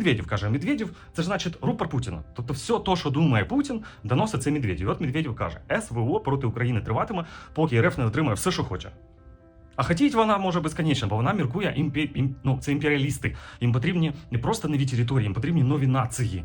Медведєв каже, Медведєв це ж значить рупор Путіна. Тобто, все то, що думає Путін, доносить це Медведєв. І от Медведєв каже, СВО проти України триватиме, поки РФ не отримає все, що хоче. А хотіть вона може безконечно, бо вона міркує імпі... ім... ну, це імперіалісти. Їм потрібні не просто нові території, їм потрібні нові нації.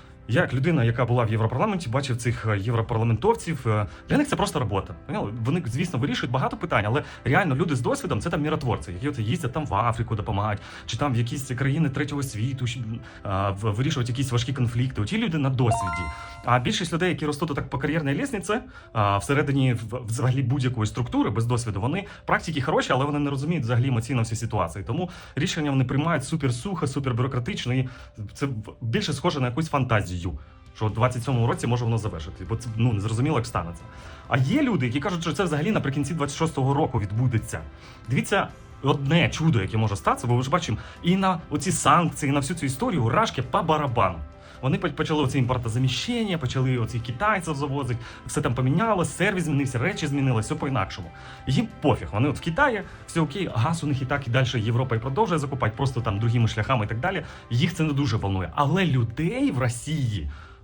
Я, як людина, яка була в Європарламенті, бачив цих е, європарламентовців. е, Для них це просто робота. Поняли? Вони, звісно, вирішують багато питань, але реально люди з досвідом це там міротворці, які от їздять там в Африку допомагають, чи там в якісь країни третього світу, вирішують якісь важкі конфлікти. Ті люди на досвіді. А більшість людей, які ростуть так по кар'єрній лісниці, всередині взагалі будь-якої структури без досвіду, вони практики хороші, але вони не розуміють взагалі емоційно всі ситуації. Тому рішення вони приймають супер сухо, супер бюрократично, і це більше схоже на якусь фантазію. Що в 27-му році може воно завершити, бо це ну не зрозуміло, як станеться. А є люди, які кажуть, що це взагалі наприкінці 26-го року відбудеться. Дивіться, одне чудо, яке може статися, бо ви ж бачимо, і на оці санкції, і на всю цю історію рашки по барабану. Вони почали оці імпортозаміщення, почали оці китайців завозити, все там помінялося, сервіс змінився, речі змінилися, все по-інакшому. Їм пофіг. Вони от в Китаї, все окей, газ у них і так і далі Європа і продовжує закупати, просто там другими шляхами і так далі. Їх це не дуже волнує. Але людей в Росії.